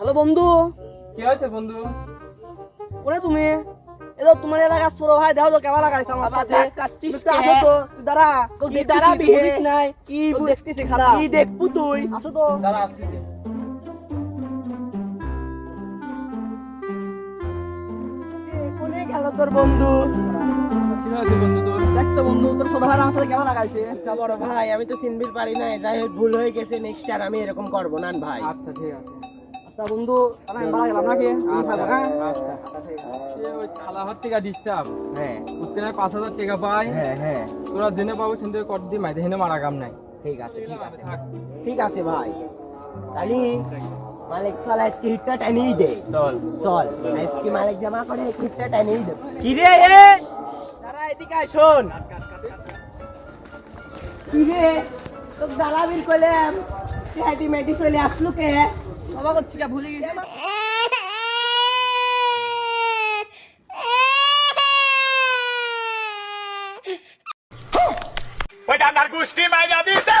Hello বন্ধু। কি হয়েছে বন্ধু? কোনে তুমি? এదో তোমার এলাকা ছোট ভাই দেখো তো কেমন লাগাইছে আমার সাথে। দেখাচ্ছিস একটু আসো তো দাঁড়া। তো কি হে? বুঝিস নাই? কি দেখতেছি খারাপ। কি দেখব তুই? আসো তো। দাঁড়া আসতেছে। কোনে গেল তোর বন্ধু? কি আচ্ছা বড় ভাই আমি তো চিনবির পারি না যাই হোক ভুল হয়ে গেছে নেক্সট আর আমি এরকম করব না ভাই। আচ্ছা ঠিক আছে। আচ্ছা বন্ধু আমি বাড়া গেলাম নাকি? তুমি আচ্ছা হ্যাঁ? আচ্ছা ডিস্টার্ব হ্যাঁ। উঠতে পাঁচ হাজার টাকা পাই হ্যাঁ হ্যাঁ। তোরা জেনে পাবো মাইতে হেনে মারা কাম নাই। ঠিক আছে ঠিক আছে। ঠিক আছে ভাই। তাহলে মালিক চল আজকে হিটটা টানিয়ে দে। চল। চল আজকে মালিক জমা করে হিটটা টানিয়ে দে। কি রে এ দাঁড়া এদিকে আয়, শোন। কি রে? তোর দালাবিল কইলাম তুই হাঁটি চলে আসলু কে? বাবা করছি কা ভুলে গেছি। ওই ডান্ডার গোষ্ঠী সাইডা দিছে